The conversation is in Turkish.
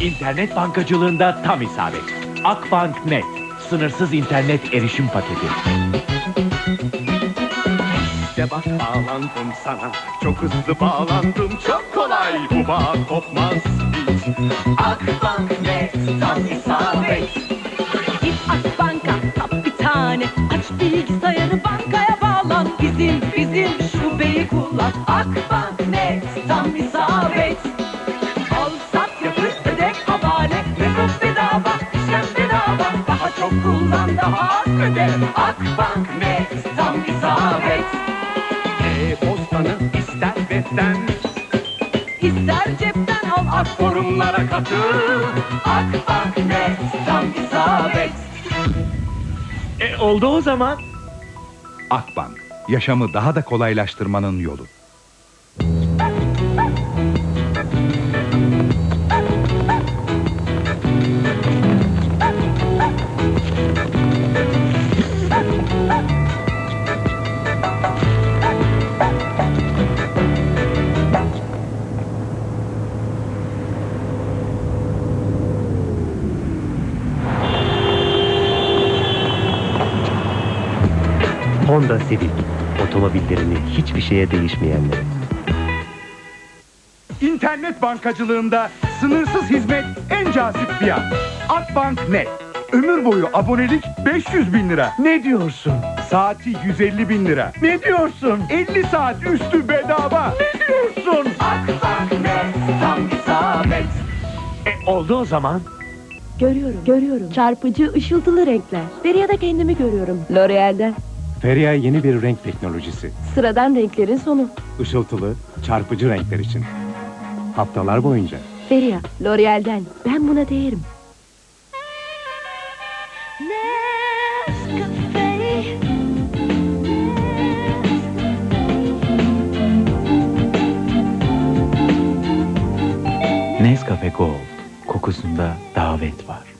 İnternet bankacılığında tam isabet. Akbank Net. Sınırsız internet erişim paketi. İşte bak bağlandım sana Çok hızlı bağlandım Çok kolay bu bağ kopmaz hiç Akbank net tam isabet. Git Akbank'a tap bir tane Aç bilgisayarı tam isabet. Al sat yatır öde havale Mesut bedava işlem bedava Daha çok kullan daha az öde Akbank net tam isabet. E-postanı ister webden İster cepten al ak forumlara katıl Akbank net tam isabet. E, oldu o zaman. Akbank, yaşamı daha da kolaylaştırmanın yolu. Honda Civic. Otomobillerini hiçbir şeye değişmeyenler. İnternet bankacılığında sınırsız hizmet en cazip fiyat. Akbank Net. Ömür boyu abonelik 500 bin lira. Ne diyorsun? Saati 150 bin lira. Ne diyorsun? 50 saat üstü bedava. Ne diyorsun? Akbank net tam isabet. E, oldu o zaman. Görüyorum, görüyorum. Çarpıcı, ışıltılı renkler. Feriha da kendimi görüyorum. L'Oreal'den. Feria yeni bir renk teknolojisi. Sıradan renklerin sonu. Işıltılı, çarpıcı renkler için. Haftalar boyunca. Feriha, L'Oreal'den. Ben buna değerim. Nescafe Gold. Kokusunda davet var.